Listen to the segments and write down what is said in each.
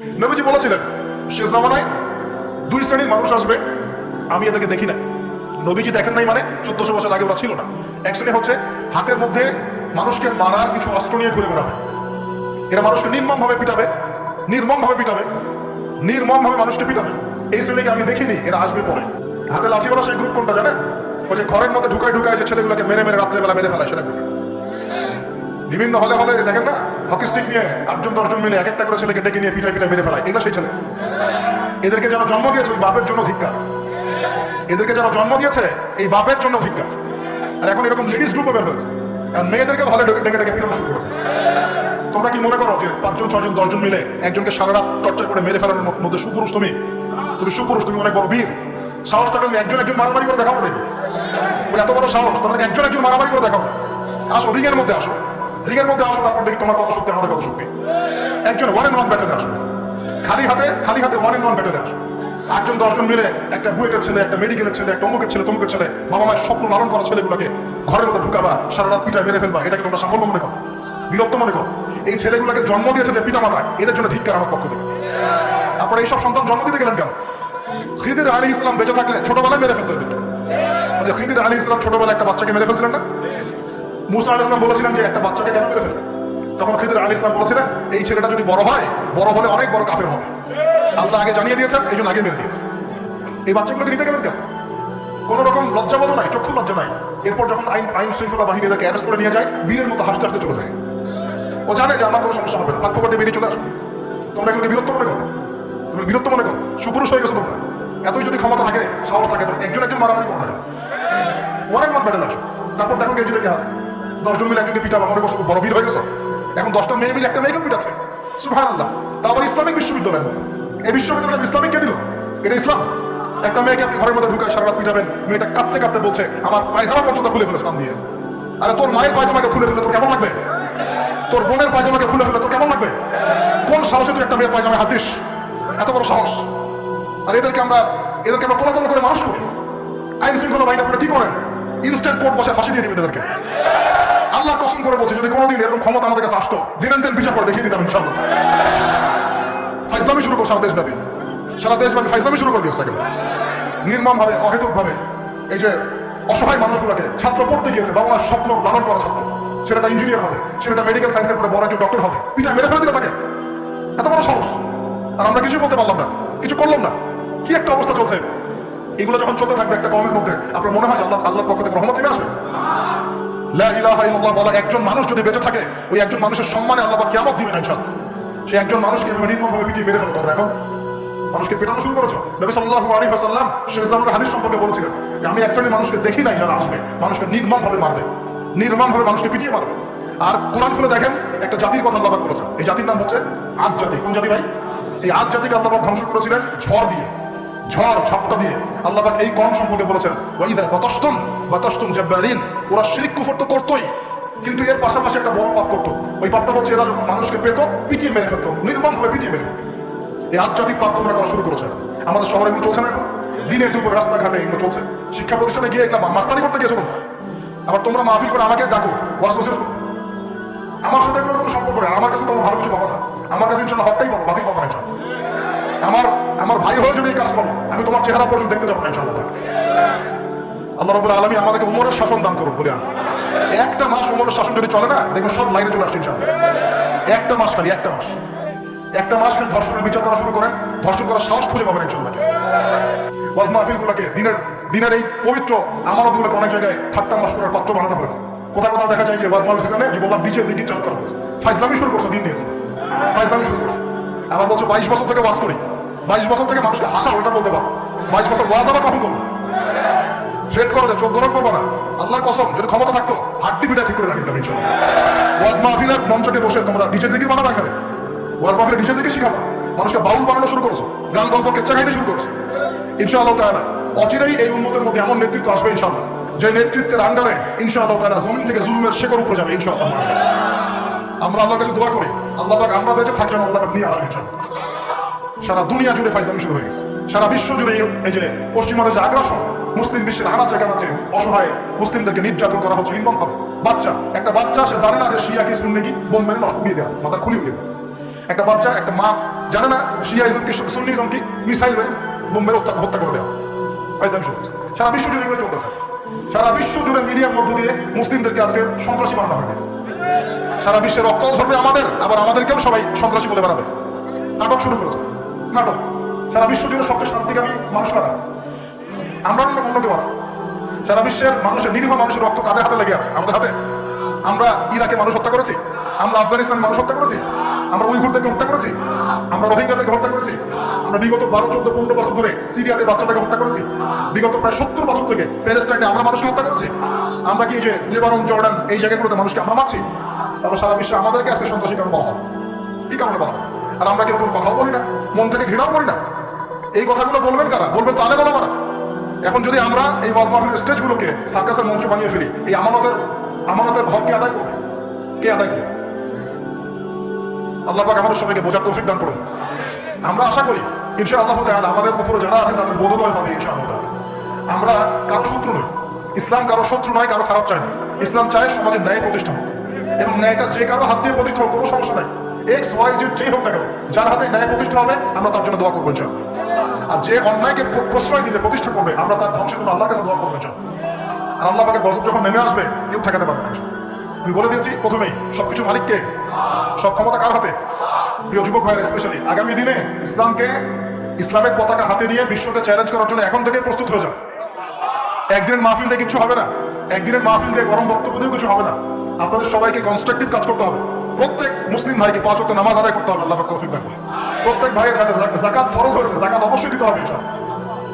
নবীজি বলেছিলেন, সে জামানায় দুই শ্রেণির মানুষ আসবে। আমি এদেরকে দেখি না নবীজি দেখেন নাই মানে চোদ্দশো বছর আগে ওরা ছিল না। এক শ্রেণি হচ্ছে হাতের মধ্যে মানুষকে মারার কিছু অস্ত্র নিয়ে ঘুরে বেড়াবে। এরা মানুষকে নির্মম ভাবে পিটাবে নির্মম ভাবে পিটাবে নির্মম ভাবে মানুষকে পিটাবে। এই শ্রেণীকে আমি দেখিনি, এরা আসবে পরে। হাতে লাঠি বলা সেই গ্রুপ কোনটা জানেন? ওই যে ঘরের মধ্যে ঢুকায় ঢুকায় যে ছেলেগুলোকে মেরে মেরে রাত্রেবেলা মেরে ফেলায়, সেটা বিভিন্ন হলে হলে দেখেন না হকি স্টিক নিয়ে আটজন, দশজন মিলে এক একটা করে ছেলেকে ডেকে নিয়ে পিঠায় পিঠায় মেরে ফেলায়। এগুলো সেই ছেলে। এদেরকে যারা জন্ম দিয়েছে ওই বাপের জন্য ধিক্কার। এদেরকে যারা জন্ম দিয়েছে এই বাপের জন্য ধিক্কার। আর এখন এরকম লেডিস গ্রুপে বের হয়েছে। আর মেয়েদেরকে ভালো ডেকে ডেকে পিটানো শুরু করেছে। তোমরা কি মনে করো যে পাঁচজন, ছয়জন, দশজন মিলে একজনকে সারা রাত টর্চার করে মেরে ফেলানোর ম- মধ্যে সুপুরুষ তুমি? তুমি সুপুরুষ, তুমি অনেক বড় বীর। সাহস থাকলে তুমি একজন একজন মারামারি করে দেখাও না দেখি। এত বড় সাহস তোমরা একজন একজন মারামারি করে দেখাও। না। আসো রিং এর মধ্যে আসো। রিং এর মধ্যে আসো তারপর দেখি তোমার কত শক্তি আমাদের কত শক্তি একজন ওয়ান এন্ড ওয়ান ব্যাটারে আসো খালি হাতে খালি হাতে ওয়ান এন্ড ওয়ান ব্যাটারে আসো আটজন, দশজন মিলে একটা বুয়েটের ছেলে, একটা মেডিকেলের ছেলে, একটা অমুকের ছেলে, তমুকের ছেলে বাবা মায়ের স্বপ্ন লালন করা ছেলেগুলোকে ঘরের মধ্যে ঢুকাবা, সারা রাত পিঠায় মেরে ফেলবা, এটাকে তোমরা সাফল্য মনে করো, বিরক্ত মনে করো। এই ছেলেগুলোকে জন্ম দিয়েছে যে পিতা মাতা, এদের জন্য ধিক্কার আমার পক্ষ থেকে। তারপরে এইসব সন্তান জন্ম দিতে গেলেন কেন? খিদির আলী ইসলাম বেঁচে থাকলে ছোটবেলায় মেরে ফেলতো এদেরকে ওই খিদির আলী ইসলাম ছোটবেলায় একটা বাচ্চাকে মেরে ফেলছিলেন না? মুসা আল ইসলাম বলেছিলেন যে একটা বাচ্চাকে কেন মেরে ফেললেন? তখন খিদির আলী ইসলাম বলেছিলেন, এই ছেলেটা যদি বড় হয়, বড় হলে অনেক বড় কাফের হবে। আল্লাহ আগে জানিয়ে দিয়েছেন, এই জন্য আগে মেরে দিয়েছে। এই বাচ্চাগুলোকে নিতে গেলেন কেন? কোন রকম লজ্জাবোধ নাই চক্ষু লজ্জা নাই। এরপর যখন আইন আইন শৃঙ্খলা বাহিনী এদেরকে অ্যারেস্ট করে নিয়ে যায়, বীরের মতো হাসতে হাসতে চলে যায়। ও জানে যে আমার কোনো সমস্যা হবে না। ভাগ্য করতে বেরিয়ে চলে আসবে। তোমরা এগুলোকে বিরক্ত মনে করো। তুমি বিরক্ত মনে করো। সুপুরুষ হয়ে গেছো তোমরা। এতই যদি ক্ষমতা থাকে, সাহস থাকে একজন একজন মারামারি করবে না ওয়ান এন্ড ব্যাটেল আসো তারপর দেখো গেজিটা কে হাতে। দশজন মিলে একজনকে পিটাবা মনে করছ বড় বীর হয়ে গেছো। এখন দশটা মেয়ে মিলে একটা মেয়েকে পিটাচ্ছে। সুভান আল্লাহ তারপর ইসলামিক বিশ্ববিদ্যালয়ের মধ্যে এই বিশ্ববিদ্যালয় ইসলামিক কে দিল? এটা ইসলাম। একটা মেয়েকে আপনি ঘরের মধ্যে ঢুকায় সারা রাত পিটাবেন, মেয়েটা কাঁদতে কাঁদতে বলছে, আমার পায়জামা পর্যন্ত খুলে ফেলেছে নাম দিয়ে। আরে, তোর মায়ের পায়জামাকে খুলে ফেলে তোর কেমন লাগবে? তোর বোনের পায়জামাকে খুলে ফেলে তোর কেমন লাগবে? কোন সাহসে তুই একটা মেয়ের পায়জামায় হাত দিস? এত বড় সাহস। আর এদেরকে আমরা এদেরকে আমরা তোলাতল করে মানুষ করি। আইন শৃঙ্খলা বাহিনী আপনারা কি করেন? ইনস্ট্যান্ট কোর্ট বসে ফাঁসি দিয়ে দিবেন এদেরকে। আল্লাহ কসম করে বলছে, যদি কোনোদিন এরকম ক্ষমতা আমাদের কাছে আসতো, দিনের দিন বিচার করে দেখিয়ে দিতাম ইনশাল্লাহ। ফাইজলামি শুরু করো সারা দেশব্যাপী। সারা দেশব্যাপী ফাইজলামি শুরু করে দিয়েছে ভাবে অহেতুক ভাবে এই যে অসহায় মানুষগুলোকে, ছাত্র পড়তে গিয়েছে বাবা মার স্বপ্ন লালন করা ছাত্র। সেটা ইঞ্জিনিয়ার হবে সেটা মেডিকেল সায়েন্সের পরে বড় একজন ডক্টর হবে। পিঠা মেরে ফেলে দিল তাকে। এত বড় সাহস। আর আমরা কিছু বলতে পারলাম না, কিছু করলাম না। কি একটা অবস্থা চলছে? এগুলো যখন চলতে থাকবে একটা কমের মধ্যে, আপনার মনে হয় আল্লাহ আল্লাহর পক্ষ থেকে রহমত নেমে আসবে? একজন মানুষ যদি বেঁচে থাকে, ওই একজন মানুষের সম্মানে আল্লাহ কিয়ামত দিবেন ইনশাআল্লাহ সে একজন মানুষকে নির্মমভাবে পিটিয়ে মেরে ফেলো তোমরা এখন। মানুষকে পেটানো শুরু করেছ। নবী সাল্লাল্লাহু আলাইহি ওয়াসাল্লাম শেষ জামানের হাদিস সম্পর্কে বলেছিলেন যে, আমি এক শ্রেণির মানুষকে দেখি নাই যারা আসবে। মানুষকে নির্মমভাবে মারবে। নির্মমভাবে মানুষকে পিটিয়ে মারবে। আর কোরআন খুলে দেখেন, একটা জাতির কথা আল্লাহ বলেছেন। এই জাতির নাম হচ্ছে আদ জাতি। কোন জাতি ভাই? এই আদ জাতিকে আল্লাহ ধ্বংস করেছিলেন ঝড় দিয়ে। ঝড়, ঝপটা দিয়ে আল্লাহ এই কম সম্পর্কে বলেছেন, ওয়াইদা বাতাসতুম বাতাসতুম জাব্বারিন ওরা শিরক কুফর তো করতোই, কিন্তু এর পাশাপাশি একটা বড় পাপ করতো। ওই পাপটা হচ্ছে এরা যখন মানুষকে পেত, পিটিয়ে মেরে ফেলতো, নির্মমভাবে পিটিয়ে মেরে ফেলতো। এই আধ্যাত্মিক পাপ তোমরা করা শুরু করেছে। আমাদের শহরে এগুলো চলছে না এখন। দিনে দুপুর রাস্তাঘাটে এগুলো চলছে। শিক্ষা প্রতিষ্ঠানে গিয়ে এগুলো মাস্তানি করতে গিয়েছো তোমরা? আবার তোমরা মাহফিল করে আমাকে ডাকো ওয়াজ আমার সাথে কোনো সম্পর্ক নেই আমার কাছে তোমার ভালো কিছু পাবো না। আমার কাছে ইনশাল্লাহ হকটাই পাবো বাকি পাবো না আমার আমার ভাই হয়ে যদি কাজ করো। আমি তোমার চেহারা পর্যন্ত দেখতে যাব না ইনশাল্লাহ আল্লাহ রবুল আলমী আমাদেরকে উমরের শাসন দান করুন বলে আমি একটা মাস উমরের শাসন যদি চলে না, দেখবেন সব লাইনে চলে আসছে ইনশাল্লাহ একটা মাস খালি, একটা মাস। একটা মাস খালি ধর্ষণের বিচার করা শুরু করেন, ধর্ষণ করার সাহস খুঁজে পাবেন ইনশাল্লাহ ওয়াজ মাহফিলগুলোকে দিনের দিনের এই পবিত্র আমানতগুলোকে অনেক জায়গায় ঠাট্টা মাস করার পাত্র বানানো হয়েছে। কোথাও কোথাও দেখা যায় যে ওয়াজ মাহফিল যে বললাম ডিজে জিকির চালু করা হয়েছে। ফাইজলামি শুরু করছ দিন দিয়ে ফাইজলামি শুরু করছ। আবার বলছো বাইশ বছর থেকে ওয়াজ করি। বাইশ বছর থেকে মানুষকে হাসা ওটা বলতে পারো। বাইশ বছর ওয়াজ আবার কখন করব? থ্রেট করো যে চোখ গরম করব না। আল্লাহর কসম, যদি ক্ষমতা থাকতো, হাড্ডি পিঠা ঠিক করে রাখি দিতাম ইনশাল্লাহ ওয়াজ মাহফিলের মঞ্চকে বসে তোমরা ডিজে জিকির বানাবা এখানে। ওয়াজ মাহফিলে ডিজে জিকির শিখাবো। মানুষকে বাউল বানানো শুরু করেছ, গান গল্প কেচ্চা খাইতে শুরু করেছ। ইনশাআল্লাহ তাআলা, অচিরেই এই উন্মতের মধ্যে এমন নেতৃত্ব আসবে, ইনশাআল্লাহ। যে নেতৃত্বের আন্ডারে, ইনশাআল্লাহ তাআলা জমিন থেকে জুলুমের শেকড় উপরে যাবে, ইনশাআল্লাহ। আমরা আল্লাহর কাছে দোয়া করি, আল্লাহ পাক আমরা বেঁচে থাকলে আল্লাহ পাক নিয়ে আসবে, ইনশাআল্লাহ। সারা দুনিয়া জুড়ে ফাইজলামি শুরু হয়ে গেছে। সারা বিশ্ব জুড়ে এই যে পশ্চিমাদের যে আগ্রাসন, মুসলিম বিশ্বের আনাচে কানাচে অসহায় মুসলিমদেরকে নির্যাতন করা হচ্ছে ভাবে বাচ্চা, একটা বাচ্চা সে জানে না যে শিয়া কি শুনলে বোম মেরে নষ্ট উড়িয়ে দেওয়া। মাথা খুলি উড়িয়ে দেওয়া একটা বাচ্চা, একটা মা জানে না শিয়াইজম কি, সুন্নিজম কি, মিসাইল মেরে বোম্বের হত্যা হত্যা করে দেওয়া। ফাইজলাম শুরু হয়েছে। সারা বিশ্ব জুড়ে এগুলো চলতেছে। সারা বিশ্ব জুড়ে মিডিয়ার মধ্য দিয়ে মুসলিমদেরকে আজকে সন্ত্রাসী বানানো হয়ে গেছে। সারা বিশ্বের রক্ত ঝরবে আমাদের, আবার আমাদেরকেও সবাই সন্ত্রাসী বলে বেড়াবে। নাটক শুরু করেছে। নাটক। সারা বিশ্ব জুড়ে সবচেয়ে শান্তিকামী মানুষ কারা? আমরা অন্য অন্য কেউ আছে। সারা বিশ্বের মানুষের, নিরীহ মানুষের রক্ত কাদের হাতে লেগে আছে? আমাদের হাতে? আমরা ইরাকে মানুষ হত্যা করেছি। আমরা আফগানিস্তানে মানুষ হত্যা করেছি। আমরা উইঘুরদেরকে হত্যা করেছি। আমরা রোহিঙ্গাদেরকে হত্যা করেছি। আমরা বিগত বারো, চোদ্দ, পনেরো বছর ধরে সিরিয়াতে বাচ্চাদেরকে হত্যা করেছি। বিগত প্রায় সত্তর বছর থেকে প্যালেস্টাইনে আমরা মানুষকে হত্যা করেছি। আমরা কি যে লেবানন, জর্ডান এই জায়গাগুলোতে মানুষকে আমরা মারছি? তারপর সারা বিশ্বে আমাদেরকে আজকে সন্ত্রাসী কারণ বলা হয় কি কারণে বলা হয় আর আমরা কেউ কোনো কথাও বলি না, মন থেকে ঘৃণাও করি না। এই কথাগুলো বলবেন কারা? বলবেন তো আলে বলা মারা এখন যদি আমরা এই ওয়াজ মাহফিলের স্টেজগুলোকে সার্কাসের মঞ্চ বানিয়ে ফেলি, এই আমানতের আমানতের হক কে আদায় করবে? কে আদায় করবে? আল্লাহ পাক আমাদের সবাইকে বোঝার তৌফিক দান করুন। আমরা আশা করি ইনশা আল্লাহ তাআলা আমাদের উপরে যারা আছে তাদের বোধোদয় হবে ইনশা আল্লাহ আমরা কারও শত্রু নই। ইসলাম কারও শত্রু নয়, কারও খারাপ চায় না। ইসলাম চায় সমাজের ন্যায় প্রতিষ্ঠা হোক। এবং ন্যায়টা যে কারও হাত দিয়ে প্রতিষ্ঠা হোক, কোনো সমস্যা নাই। এক্স ওয়াই জেড যেই হোক না কেন, যার হাতে ন্যায় প্রতিষ্ঠা হবে, আমরা তার জন্য দোয়া করব। আর যে অন্যায়কে প্র- প্রশ্রয় দিবে, প্রতিষ্ঠা করবে, আমরা তার ধ্বংসের জন্য আল্লাহর কাছে দোয়া করব। আর আল্লাহ পাকের গজব যখন নেমে আসবে, কেউ ঠেকাতে পারবে না আমি বলে দিয়েছি প্রথমেই, সবকিছু মালিককে, সব ক্ষমতা কার হাতে? প্রিয় যুবক ভাইয়ের স্পেশালি আগামী দিনে ইসলামকে, ইসলামের পতাকা হাতে নিয়ে বিশ্বকে চ্যালেঞ্জ করার জন্য এখন থেকে প্রস্তুত হয়ে যান একদিনের মাহফিল দিয়ে কিছু হবে না। একদিনের মাহফিল দিয়ে গরম বক্তব্য দিয়েও কিছু হবে না। আপনাদের সবাইকে কনস্ট্রাকটিভ কাজ করতে হবে। প্রত্যেক মুসলিম ভাইকে পাঁচ ওয়াক্ত নামাজ আদায় করতে হবে, আল্লাহ তৌফিক করুন। প্রত্যেক ভাইয়ের যাতে জাকাত ফরজ হয়েছে জাকাত অবশ্যই দিতে হবে।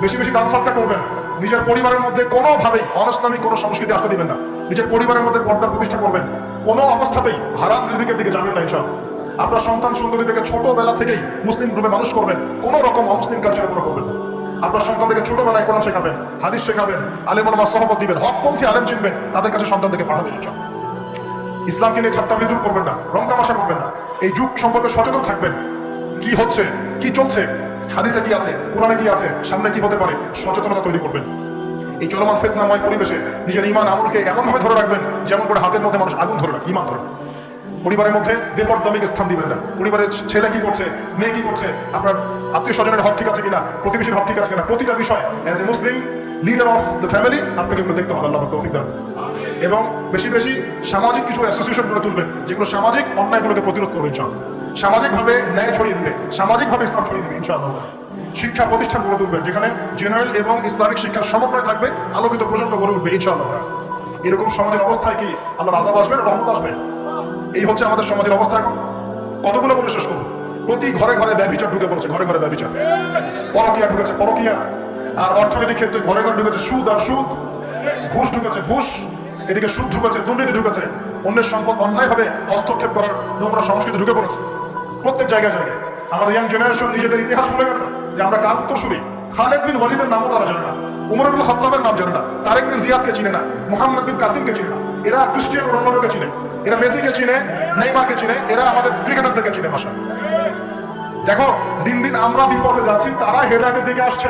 বেশি বেশি দান সৎকা করবেন নিজের পরিবারের মধ্যে কোনোভাবেই অনইসলামিক কোনো সংস্কৃতি আসতে দিবেন না। নিজের পরিবারের মধ্যে পর্দা প্রতিষ্ঠা করবেন কোনো অবস্থাতেই হারাম রিজিকের দিকে যাবেন না ইনশাআল্লাহ। আপনার সন্তান সুন্দরী থেকে ছোটবেলা থেকেই মুসলিম গ্রুপে মানুষ করবেন, কোনো রকম অমুসলিম কালচারে কোনো করবেন না। আপনার সন্তানদেরকে ছোটবেলায় কোরআন শেখাবেন, হাদিস শেখাবেন আলেম ওলামা সহবত দিবেন, হকপন্থী আলেম চিনবেন, তাদের কাছে সন্তানদেরকে পাঠাবেন ইনশাআল্লাহ। ইসলামকে নিয়ে ঠাট্টা বিদ্রুপ করবেন না, রং তামাশা করবেন না। এই যুগ সম্পর্কে সচেতন থাকবেন। কি হচ্ছে? কি চলছে? হাদিসে কি আছে? কোরআনে কি আছে? সামনে কি হতে পারে? সচেতনতা তৈরি করবেন। এই চলমান ফেতনাময় পরিবেশে নিজের ইমান আমলকে এমনভাবে ধরে রাখবেন, যেমন করে হাতের মধ্যে মানুষ আগুন ধরে রাখে ইমান ধরে পরিবারের মধ্যে বেপরদমিকে স্থান দিবেন না। পরিবারের ছেলে কি করছে? মেয়ে কি করছে? আপনার আত্মীয় স্বজনের হক ঠিক আছে কিনা? প্রতিবেশীর হক ঠিক আছে কিনা? প্রতিটা বিষয় as a Muslim leader of the family আপনাকে এগুলো হবে আল্লাহ তৌফিক দান। এবং বেশি বেশি সামাজিক কিছু অ্যাসোসিয়েশন গড়ে তুলবেন, যেগুলো সামাজিক অন্যায়গুলোকে প্রতিরোধ করবে ইনশাআল্লাহ। সামাজিকভাবে ন্যায় ছড়িয়ে দিবে, সামাজিকভাবে ইসলাম ছড়িয়ে দিবে ইনশাআল্লাহ। শিক্ষা প্রতিষ্ঠান গড়ে তুলবেন, যেখানে জেনারেল এবং ইসলামিক শিক্ষার সমন্বয় থাকবে, আলোকিত প্রজন্ম গড়ে উঠবে ইনশাআল্লাহ। এরকম সমাজের অবস্থায় কি আল্লাহ রাজা আসবে না রহমত আসবে? এই হচ্ছে আমাদের সমাজের অবস্থা এখন। কতগুলো বলে শেষ করব? প্রতি ঘরে ঘরে ব্যবচার ঢুকে পড়েছে, ঘরে ঘরে ব্যবচার পরকিয়া ঢুকেছে, পরকিয়া। আর অর্থনৈতিক ক্ষেত্রে ঘরে ঘরে ঢুকেছে সুদ আর সুদ। ঘুষ ঢুকেছে ঘুষ, এদিকে সুদ ঢুকেছে, দুর্নীতি ঢুকেছে। অন্যের সম্পদ অন্যায়ভাবে হস্তক্ষেপ করার নোংরা সংস্কৃতি ঢুকে পড়েছে। প্রত্যেক জায়গায় জায়গায়। আমাদের ইয়াং জেনারেশন নিজেদের ইতিহাস ভুলে গেছে যে আমরা কার উত্তরসূরি? খালেদ বিন ওয়ালিদের নামও তারা জানে না। উমর আব্দুল খত্তাবের নাম জানে না। তারেক বিন জিয়াদকে চিনে না। মোহাম্মদ বিন কাসিমকে চিনে না। এরা ক্রিস্টিয়ান রোনাল্ডোকে চিনে। এরা মেসিকে চিনে, নেইমারকে চিনে। এরা আমাদের ক্রিকেটারদেরকে চিনে ভাষা দেখো, দিন দিন আমরা বিপদে যাচ্ছি তারা হেদায়তের দিকে আসছে।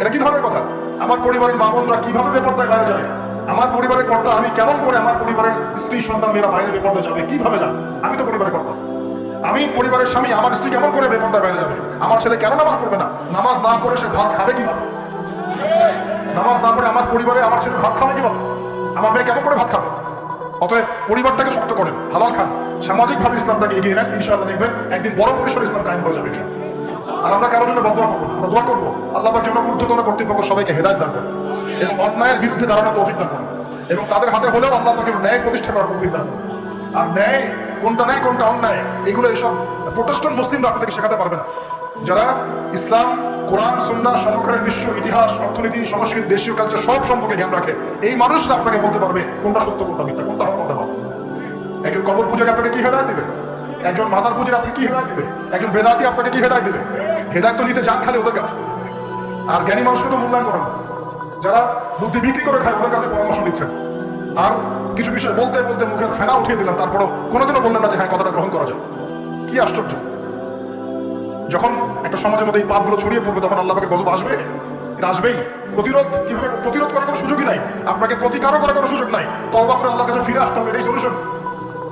এটা কি ধরনের কথা? আমার পরিবারের মা বোনরা কীভাবে বেপরদায় বাইরে যায়? আমার পরিবারের কর্তা, আমি কেমন করে আমার পরিবারের স্ত্রী, সন্তান, মেয়েরা বাইরে বেপরদায় যাবে? কীভাবে যাবে? আমি তো পরিবারের কর্তা। আমি পরিবারের স্বামী, আমার স্ত্রী কেমন করে বেপরদায় বাইরে যাবে? আমার ছেলে কেন নামাজ পড়বে না? নামাজ না করে সে ভাত খাবে কীভাবে? নামাজ না পড়ে আমার পরিবারে আমার ছেলে ভাত খাবে কীভাবে? আমার মেয়ে কেমন করে ভাত খাবে? অতএব পরিবারটাকে শক্ত করেন, হালাল খান। সামাজিকভাবে ইসলামটাকে এগিয়ে নেন ইনশাআল্লাহ দেখবেন একদিন বড় পরিসর ইসলাম কায়েম হয়ে যাবে, ইনশাআল্লাহ। আর আমরা কারোর জন্য বদয়া করব। আমরা দোয়া করব আল্লাহ যেন ঊর্ধ্বতন কর্তৃপক্ষ সবাইকে হেদায়ত দান করুন। এবং অন্যায়ের বিরুদ্ধে দাঁড়ানো তৌফিক দান করুন। এবং তাদের হাতে হলেও আল্লাহ পাকে ন্যায় প্রতিষ্ঠা করার তৌফিক দান আর ন্যায়, কোনটা ন্যায়, কোনটা অন্যায়, এগুলো এইসব প্রোটেস্ট্যান্ট মুসলিমরা আপনাদেরকে শেখাতে পারবে না। যারা ইসলাম, কোরআন, সুন্নাহ, সমকালীন বিশ্ব, ইতিহাস, অর্থনীতি, সংস্কৃতি, দেশীয় কালচার সব সম্পর্কে জ্ঞান রাখে, এই মানুষরা আপনাকে বলতে পারবে কোনটা সত্য, কোনটা মিথ্যা, কোনটা হক, কোনটা বাদ একজন কবর পূজারি আপনাকে কি হেদায়ত দেবে? একজন মাজার পূজারি আপনাকে কি হেদায়ত দেবে? একজন বেদাতি আপনাকে কি হেদায়ত দিবে? হেদায়ত নিতে যান খালি ওদের কাছে। আর জ্ঞানী মানুষকে তো মূল্যায়ন করেন যারা বুদ্ধি বিক্রি করে খায় ওদের কাছে পরামর্শ নিচ্ছেন। আর কিছু বিষয় বলতে বলতে মুখের ফেনা উঠিয়ে দিলাম তারপরও কোনোদিনও বললেন না যে হ্যাঁ কথাটা গ্রহণ করা যায় কি আশ্চর্য। যখন একটা সমাজের মধ্যে এই পাপগুলো ছড়িয়ে পড়বে, তখন আল্লাহকে গজব আসবে? আসবেই। প্রতিরোধ কীভাবে প্রতিরোধ করার কোনো সুযোগই নাই। আপনাকে প্রতিকারও করার কোনো সুযোগ নাই। তবা করে আল্লাহর কাছে ফিরে আসতে হবে, এটাই সলিউশন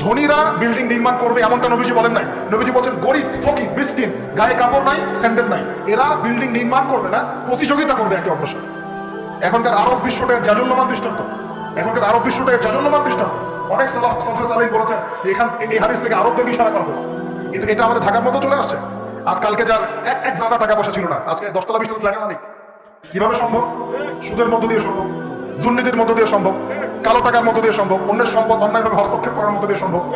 ধনীরা বিল্ডিং নির্মাণ করবে, এমনটা নবীজি বলেন নাই। নবীজি বলছেন, গরিব, ফকির, মিসকিন, গায়ে কাপড় নাই, স্যান্ডেল নাই। এরা বিল্ডিং নির্মাণ করবে না, প্রতিযোগিতা করবে একে অপরের সাথে। এখনকার আরব বিশ্বটা এর জাজল্যমান দৃষ্টান্ত। এখনকার আরব বিশ্বটা এর জাজল্যমান দৃষ্টান্ত। অনেক সালাফ সালফে সালাইন বলেছেন, এখান, এই হাদিস থেকে আরবদেরকে ইশারা করা হয়েছে। কিন্তু এটা আমাদের ঢাকার মতো চলে আসছে। আজকালকে যার এক এক জায়গা টাকা পয়সা ছিল না, আজকে দশতলা বিশতলা ফ্ল্যাটের মালিক। কীভাবে সম্ভব? সুদের মধ্য দিয়ে সম্ভব। দুর্নীতির মধ্য দিয়ে সম্ভব। কালো টাকার মধ্য দিয়ে সম্ভব, অন্যের সম্পদ অন্যায়ভাবে হস্তক্ষেপ করার মধ্য দিয়ে সম্ভব।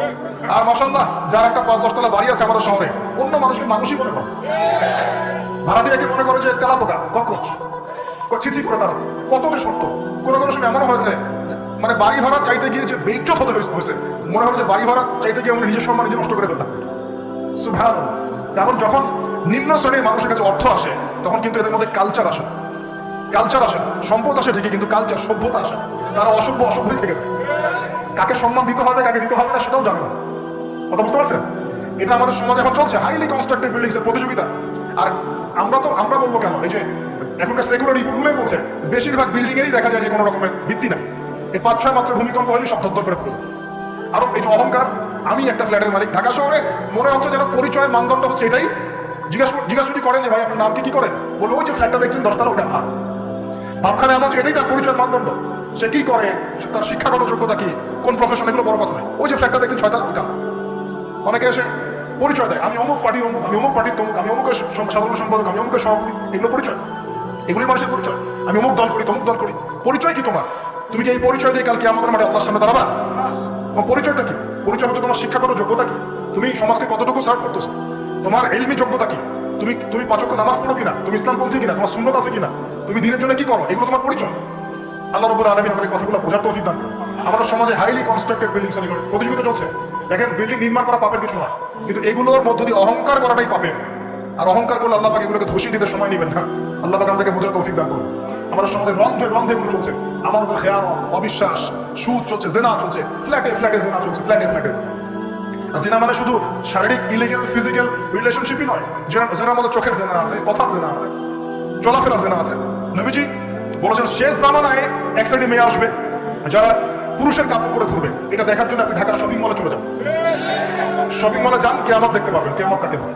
আর মাসাল্লাহ যার একটা পাঁচ, দশতলা বাড়ি আছে আমাদের শহরে, অন্য মানুষকে মানুষই মনে করে। ভাড়াটিয়াকে মনে করে যে তেলা পোকা ককরোচ ছিচি করে দাঁড়াচ্ছে কত যে সত্য কোনো কোনো সময় এমনও হয়েছে মানে বাড়ি ভাড়া চাইতে গিয়ে যে বেইজ্জত হতে হয়েছে- মনে হয় যে বাড়ি ভাড়া চাইতে গিয়ে আমরা নিজের সম্মান নিজে নষ্ট করে ফেলতাম। সুভান কারণ যখন নিম্ন শ্রেণির মানুষের কাছে অর্থ আসে, তখন কিন্তু এদের মধ্যে কালচার আসে। কালচার আসে না। সম্পদ আসে ঠিকই, কিন্তু কালচার, সভ্যতা আসে। তারা অসভ্য, অসভ্যই থেকে যায়। কাকে সম্মান দিতে হবে, কাকে দিতে হবে না, সেটাও জানে না। কথা বুঝতে পারছেন? এটা আমাদের সমাজে এখন চলছে হাইলি কনস্ট্রাক্টেড বিল্ডিংস এর প্রতিযোগিতা। আর আমরা তো, আমরা বলব কেন, এই যে এখনকার সেকুলার রিপোর্টগুলোই বলছে, বেশিরভাগ বিল্ডিং এরই দেখা যায় যে কোনো রকমের ভিত্তি নাই। এই পাঁচ, ছয় মাত্র ভূমিকম্প হলেই সব ধর করে পড়ে। আরও এই যে অহংকার, আমি একটা ফ্ল্যাটের মালিক ঢাকা শহরে, মনে হচ্ছে যেন পরিচয়ের মানদণ্ড হচ্ছে এটাই। জিজ্ঞাসা জিজ্ঞাসা করেন যে ভাই, আপনার নাম কি কি করেন? বলব, ওই যে ফ্ল্যাটটা দেখছেন, দশতলা, ওটা আমার ভাবখানে এমন এটাই তার পরিচয় মানদণ্ড। সে কি করে? তার শিক্ষাগত যোগ্যতা কি? কোন প্রফেশন এগুলো বড় কথা নয়। ওই যে ফ্ল্যাটটা দেখছেন ছয়তলা ওইটা। অনেকে এসে পরিচয় দেয়। আমি অমুক পার্টির অমুক, আমি অমুক পার্টির তমুক, আমি অমুকের সাধারণ সম্পাদক, আমি অমুকের সভাপতি। এগুলো পরিচয়। এগুলি মানুষের পরিচয়। আমি অমুক দল করি, তমুক দল করি। পরিচয় কি তোমার? তুমি কি এই পরিচয় দিয়ে কালকে আমাদের মাঠে আল্লাহর সামনে দাঁড়াবা? তোমার পরিচয়টা কি? পরিচয় হচ্ছে তোমার শিক্ষাগত যোগ্যতা কি? তুমি সমাজকে কতটুকু সার্ভ করতেছো? তোমার এলমি যোগ্যতা কি? তুমি তুমি পাচক নামাজ পড়ো কিনা? তুমি ইসলাম ইসলামপন্থী কিনা? তোমার সুন্নত আছে কিনা? তুমি দিনের জন্য কি করো? এগুলো তোমার পরিচয়। আল্লাহ রবুল আলমিন আমাদের কথাগুলো বোঝার দান করুন। আমাদের সমাজে হাইলি কনস্ট্রাক্টেড বিল্ডিং প্রতিযোগিতা চলছে। দেখেন বিল্ডিং নির্মাণ করা পাপের কিছু না। কিন্তু এগুলোর মধ্য দিয়ে অহংকার করাটাই পাপের। আর অহংকার করলে আল্লাহ পাকে এগুলোকে ধসিয়ে দিতে সময় নেবেন না। আল্লাহ পাকে আমাদেরকে বোঝার তৌফিক দান করুন। আমাদের সমাজে রন্ধে রন্ধে এগুলো চলছে। আমাদের খেয়াল, অবিশ্বাস, সুদ চলছে, জেনা চলছে। ফ্ল্যাটে ফ্ল্যাটে জেনা চলছে ফ্ল্যাটে ফ্ল্যাটে জেনা। জেনা মানে শুধু শারীরিক, ইলিগেল, ফিজিক্যাল রিলেশনশিপই নয়। জেনা জেনার মধ্যে চোখের জেনা আছে, কথার জেনা আছে, চলাফেরার জেনা আছে। নবীজি বলেছেন, শেষ জামানায় এক সাইডে মেয়ে আসবে, যারা পুরুষের কাপড় পরে ঘুরবে। এটা দেখার জন্য আপনি ঢাকার শপিং মলে চলে যান। শপিং মলে যান, কেয়ামত দেখতে পারবেন কেয়ামত কাকে বলে?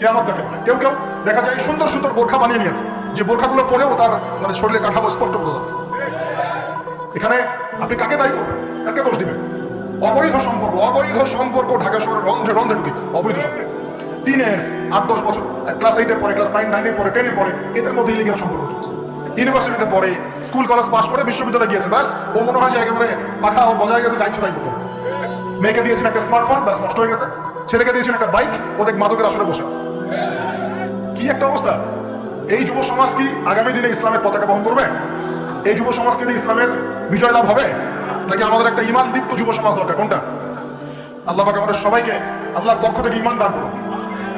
কেয়ামত কাকে বলে? কেউ কেউ দেখা যায় সুন্দর সুন্দর বোরখা বানিয়ে নিয়েছে। যে বোরখাগুলো পরেও তার মানে শরীরে কাঠামো স্পষ্ট বোঝা যাচ্ছে। এখানে আপনি কাকে দায়ী করবেন? কাকে দোষ দিবেন? অবৈধ সম্পর্ক অবৈধ সম্পর্ক ঢাকা শহরের রন্ধ্রে রন্ধ্রে ঢুকে গেছে। অবৈধ সম্পর্ক। আট, দশ বছর, ক্লাস এইটের পরে, ক্লাস নাইন নাইনের পরে টেনের পরে, এদের মধ্যে ইলিগেল সম্পর্ক ইউনিভার্সিটিতে স্কুল কলেজ করে বিশ্ববিদ্যালয়ে গিয়েছে, ব্যাস, ও মনে হয় যে একেবারে পাখা বজায় গেছে তাই করতে মেয়েকে দিয়েছেন একটা স্মার্টফোন ব্যাস, নষ্ট হয়ে গেছে। ছেলেকে দিয়েছেন একটা বাইক ওদের মাদকের আসলে বসে আছে। কি একটা অবস্থা? এই যুব সমাজ কি আগামী দিনে ইসলামের পতাকা বহন করবে? এই যুব সমাজ ইসলামের বিজয় লাভ হবে? নাকি আমাদের একটা ইমান দীপ্ত যুব সমাজ দরকার। কোনটা? আল্লাহ পাক আমাদের সবাইকে আল্লাহর পক্ষ থেকে ইমান দান করুন।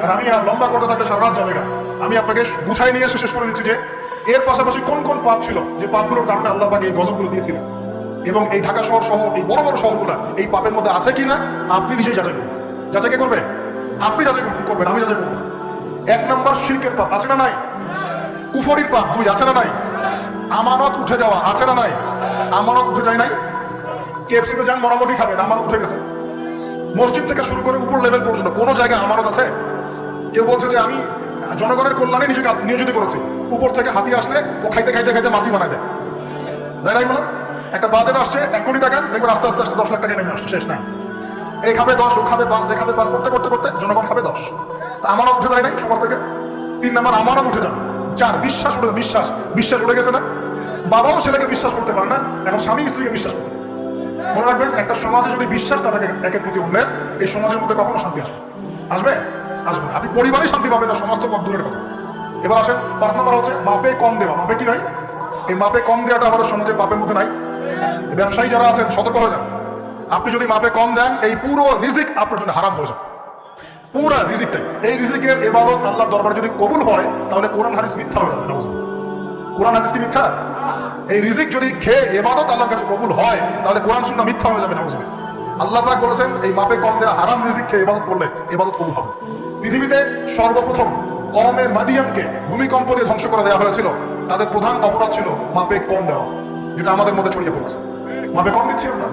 আর আমি আর লম্বা করতে থাকলে সারা রাত না। আমি আপনাকে গুছাই নিয়ে এসে শেষ করে দিচ্ছি যে, এর পাশাপাশি কোন কোন পাপ ছিল যে পাপগুলোর কারণে আল্লাহ পাক এই গজবগুলো দিয়েছিলেন? এবং এই ঢাকা শহর সহ এই বড় বড় শহরগুলো এই পাপের মধ্যে আছে কিনা, আপনি নিজেই যাচাই করুন। যাচাই কে করবে? আপনি যাচাই করবেন, আমি যাচাই করব। এক নম্বর শিল্পের পাপ আছে না নাই? কুফরির পাপ দুই আছে না নাই? আমানত উঠে যাওয়া আছে না নাই? আমানত উঠে যায় নাই? কেএফসিতে যান মোটামুটি খাবেন আমানত উঠে গেছে। মসজিদ থেকে শুরু করে উপর লেভেল পর্যন্ত, কোনো জায়গায় আমানত আছে? কেউ বলছে যে, আমি জনগণের কল্যাণে নিজেকে নিয়োজিত করেছি। উপর থেকে হাতি আসলে ও খাইতে খাইতে খাইতে মাসি বানায় দেয়। তাই বলো একটা বাজেট আসছে, এক কোটি টাকা, দেখবেন আস্তে আস্তে আস্তে দশ লাখ টাকা নেমে আসছে, শেষ নাই এই খাবে দশ, ও খাবে পাঁচ, এ খাবে পাঁচ, করতে করতে করতে জনগণ খাবে দশ। তা আমারও উঠে যায় নাই সমাজ থেকে? তিন নাম্বার আমারও উঠে যাবে। চার, বিশ্বাস উঠে, বিশ্বাস বিশ্বাস উঠে গেছে না? বাবাও ছেলেকে বিশ্বাস করতে পারে না, এখন স্বামী স্ত্রীকে বিশ্বাস করে মনে রাখবেন, একটা সমাজে যদি বিশ্বাস না থাকে একের প্রতি অন্যের, এই সমাজের মধ্যে কখনো শান্তি আসবে আসবে? আসবে আপনি পরিবারে শান্তি পাবেন না, সমাজ তো কত দূরের কথা। এবার আসেন, পাঁচ নাম্বার হচ্ছে মাপে কম দেওয়া। মাপে কি ভাই? এই মাপে কম দেওয়াটা আমাদের সমাজে পাপের মধ্যে নাই। ব্যবসায়ী যারা আছেন, সতর্ক হয়ে যান। আপনি যদি মাপে কম দেন, এই পুরো রিজিক আপনার জন্য হারাম হয়ে যাবে। পুরা রিজিকটাই। এই রিজিকের এবাদত আল্লাহর দরবার যদি কবুল হয়, তাহলে কোরআন হারিস মিথ্যা হয়ে যাবে কোরআন হারিস কি মিথ্যা? এই রিজিক যদি খেয়ে এবাদত আল্লাহর কাছে কবুল হয়, তাহলে কোরআন সুন্না মিথ্যা হয়ে যাবে নাউজুবিল্লাহ। আল্লাহ পাক বলেছেন, এই মাপে কম দেওয়া হারাম রিজিক খেয়ে ইবাদত করলে ইবাদত কবুল হবে। পৃথিবীতে সর্বপ্রথম কমে মাদিয়ামকে ভূমিকম্প দিয়ে ধ্বংস করে দেওয়া হয়েছিল। তাদের প্রধান অপরাধ ছিল মাপে কম দেওয়া, যেটা আমাদের মধ্যে ছড়িয়ে পড়েছে। মাপে কম দিচ্ছি আমরা?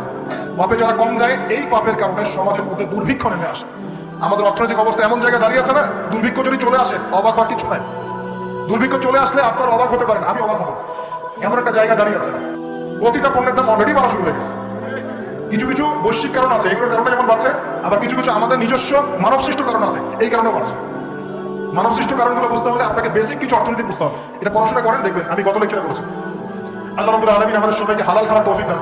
মাপে যারা কম দেয়, এই পাপের কারণে সমাজের মধ্যে দুর্ভিক্ষ নেমে আসে। আমাদের অর্থনৈতিক অবস্থা এমন জায়গায় দাঁড়িয়ে আছে না, দুর্ভিক্ষ যদি চলে আসে, অবাক হওয়ার কিছু নাই। দুর্ভিক্ষ চলে আসলে আপনার অবাক হতে পারেন আমি অবাক হব। এমন একটা জায়গা দাঁড়িয়ে আছে। প্রতিটা পণ্যের দাম অলরেডি বাড়া শুরু হয়ে গেছে। কিছু কিছু বৈশ্বিক কারণ আছে, এগুলোর কারণে যেমন বাড়ছে, আবার কিছু কিছু আমাদের নিজস্ব মানব সৃষ্ট কারণ আছে, এই কারণেও বাড়ছে। মানব সৃষ্ট কারণগুলো বুঝতে হলে আপনাকে বেসিক কিছু অর্থনীতি বুঝতে হবে। এটা পড়াশোনা করেন, দেখবেন, আমি গত লেকচারে বলেছি। আল্লাহ রবুল আলমিন আমাদের সবাইকে হালাল খারাপ তৌফিক দান।